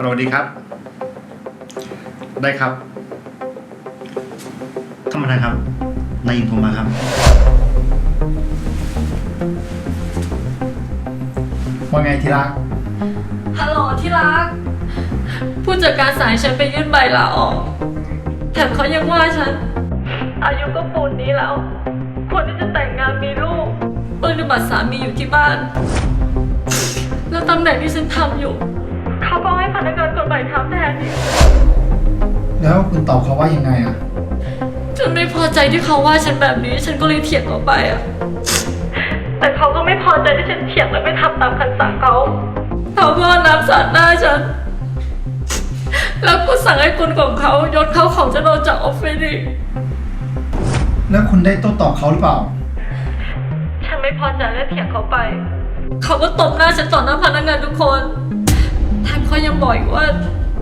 ฮัลโหลดีครับ ได้ครับทำอะไรครับ นายยิงโทรมาครับ ว่าไงที่รัก ฮัลโหลที่รัก ผู้จัดการสายฉันไปยื่นใบลาออก แถมเขายังว่าฉัน อายุก็ปูนนี้แล้ว คนที่จะแต่งงานมีลูกเปฏิบัติสามีอยู่ที่บ้าน แล้วตำแหน่งที่ฉันทำอยู่ นักงานคนใหม่ทำแทนอีกแล้วคุณตอบเขาว่ายังไงอะ ฉันไม่พอใจที่เขาว่าฉันแบบนี้ ฉันก็เลยเถียงเขาไปอะแต่เขาก็ไม่พอใจที่ฉันเถียงและไม่ทำตามคำสั่งเขาเขาก็เอาน้ำสาดหน้าฉัน แล้วก็สั่งให้คนของเขายศเขาของจะโดนจากออฟฟิศอีกแล้วคุณได้โต้ตอบเขาหรือเปล่า ฉันไม่พอใจและเถียงเขาไป เขาก็ตบหน้าฉันต่อหน้าพนักงานทุกคนแถม เขายังบอกอีกว่า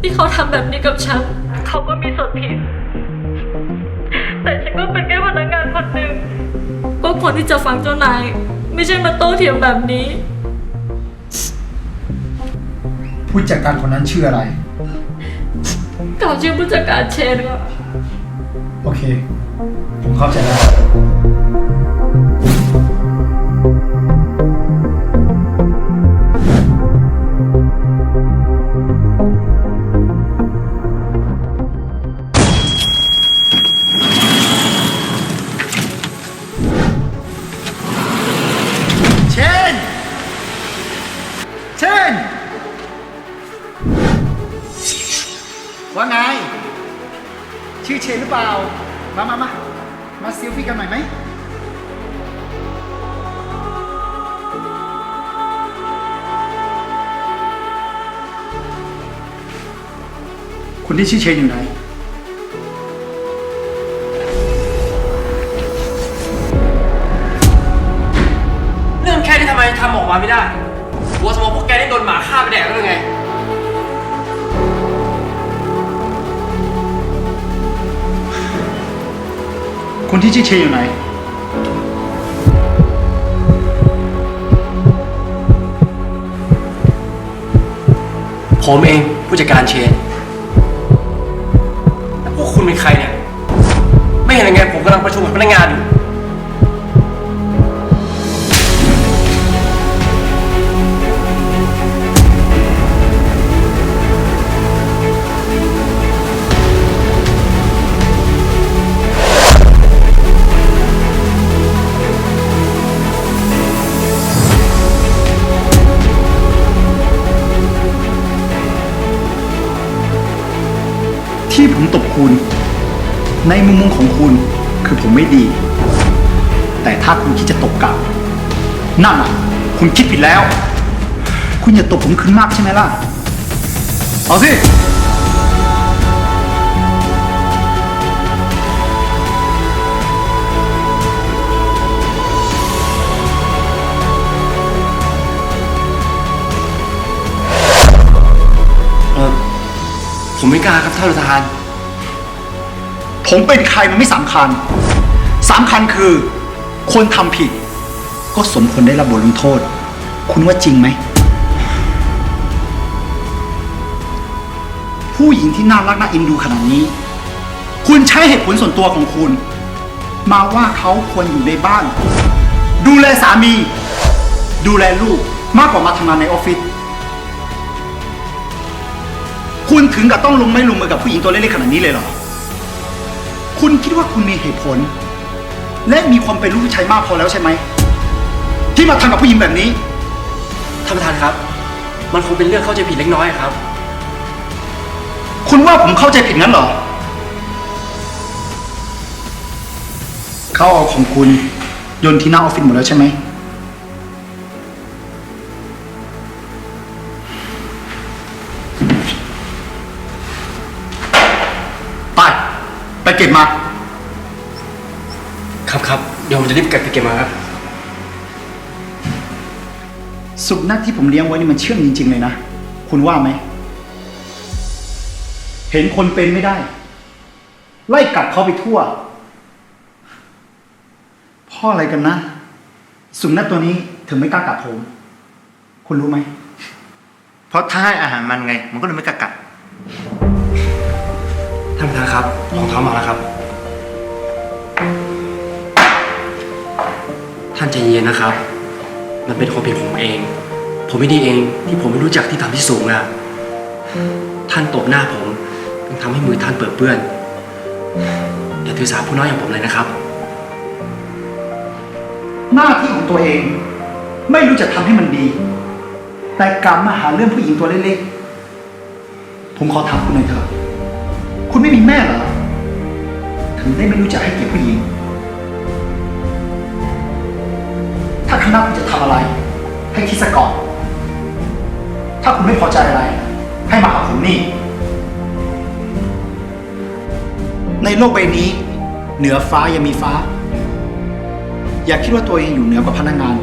ที่เขาทำแบบนี้กับฉันเขาก็มีส่วนผิด แต่ฉันก็เป็นแค่พนักงานคนหนึ่งก็ควรที่จะฟังเจ้านาย ไม่ใช่มาโต้เถียงแบบนี้ ผู้จัดการคนนั้นชื่ออะไรเขาชื่อผู้จัดการเชนค่ะ โอเค ผมเข้าใจแล้ว ชื่อเชนหรือเปล่า มามามามาเซลฟี่กันหน่อยไหมคุณที่ชื่อเชนอยู่ไหน เรื่องแค่นี้ทำไมทำออกมาไม่ได้ คนที่ชื่อเชอยู่ไหน ผมเองผู้จัดการเชนแล้วพวกคุณเป็นใครเนี่ย ไม่เห็นยังไงผมกำลังประชุมกับพนักงานอยู่ ที่ผมตบคุณ ในมุมมองของคุณคือผมไม่ดี แต่ถ้าคุณคิดจะตบกลับ นั่นอะคุณคิดผิดแล้ว คุณอย่าตบผมขึ้นมากใช่ไหมล่ะ เอาสิ ผมไม่กล้าครับท่านประธาน ผมเป็นใครมันไม่สำคัญสำคัญคือ คนทำผิด ก็สมควรได้รับบทลงโทษ คุณว่าจริงไหม ผู้หญิงที่น่ารักน่าเอ็นดูขนาดนี้ คุณใช้เหตุผลส่วนตัวของคุณ มาว่าเขาควรอยู่ในบ้าน ดูแลสามี ดูแลลูกมากกว่ามาทำงานในออฟฟิศ คุณถึงกับต้องลงไม่ลงมือกับผู้หญิงตัวเล็กๆขนาดนี้เลยเหรอ คุณคิดว่าคุณมีเหตุผล และมีความเป็นลูกผู้ชายมากพอแล้วใช่ไหม ที่มาทำกับผู้หญิงแบบนี้ ท่านประธานครับ มันคงเป็นเรื่องเข้าใจผิดเล็กน้อยครับ คุณว่าผมเข้าใจผิดงั้นเหรอ เขาเอาของคุณโยนที่หน้าออฟฟิศหมดแล้วใช่ไหม เก็บมา ครับครับเดี๋ยวผมจะรีบเก็บไปเก็บมาครับ สุนัขที่ผมเลี้ยงไว้นี่มันเชื่องจริง ๆ เลยนะ คุณว่าไหม เห็นคนเป็นไม่ได้ ไล่กัดเขาไปทั่วเพ่ออะไรกันนะ สุนัขตัวนี้ถึงไม่กล้ากัดผม คุณรู้ไหม เพราะถ้าให้อาหารมันไง มันก็เลยไม่กระกัดท่า นะครับรองเท้ามาแล้วครับ ท่านใจเย็นนะครับ มันเป็นความผิดของผมเอง ผมไม่ดีเองที่ผมไม่รู้จักที่ทำที่สูงนะท่านตบหน้าผมมันทำให้มือท่านเปื้อนเปื้อนอย่าถือสาผู้น้อยอย่างผมเลยนะครับ หน้าที่ของตัวเอง ไม่รู้จะทำให้มันดี แต่กลับมาหาเรื่องผู้หญิงตัวเล็กๆผมขอถามคุณหน่อยเถอะ คุณไม่มีแม่เหรอ ถึงได้ไม่รู้จักให้เกียรติผู้หญิง ถ้าคณะคุณจะทำอะไร ให้คิดซะก่อน ถ้าคุณไม่พอใจอะไร ให้มาหาผมนี่ ในโลกใบนี้ เหนือฟ้ายังมีฟ้า อย่าคิดว่าตัวเองอยู่เหนือกว่าพนักงาน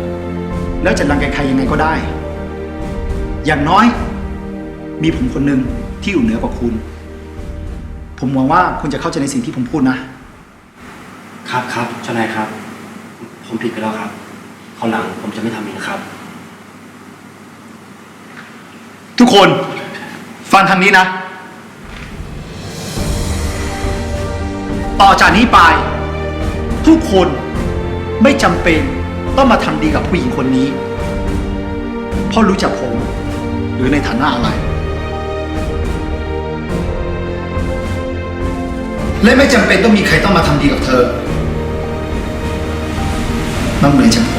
แล้วจะรังแกใครยังไงก็ได้ อย่างน้อย มีผมคนหนึ่งที่อยู่เหนือกว่าคุณ ผมหวังว่าคุณจะเข้าใจในสิ่งที่ผมพูดนะ ครับครับเจ้านายครับ ผมผิดไปแล้วครับคราวหลังผมจะไม่ทำอีกนะครับ ทุกคน ฟังทางนี้นะ ต่อจากนี้ไป ทุกคนไม่จำเป็นต้องมาทำดีกับผู้หญิงคนนี้ เพราะรู้จักผม หรือในฐานะอะไร และไม่จำเป็นต้องมีใครต้องมาทำดีกับเธอ มันเหมือนฉัน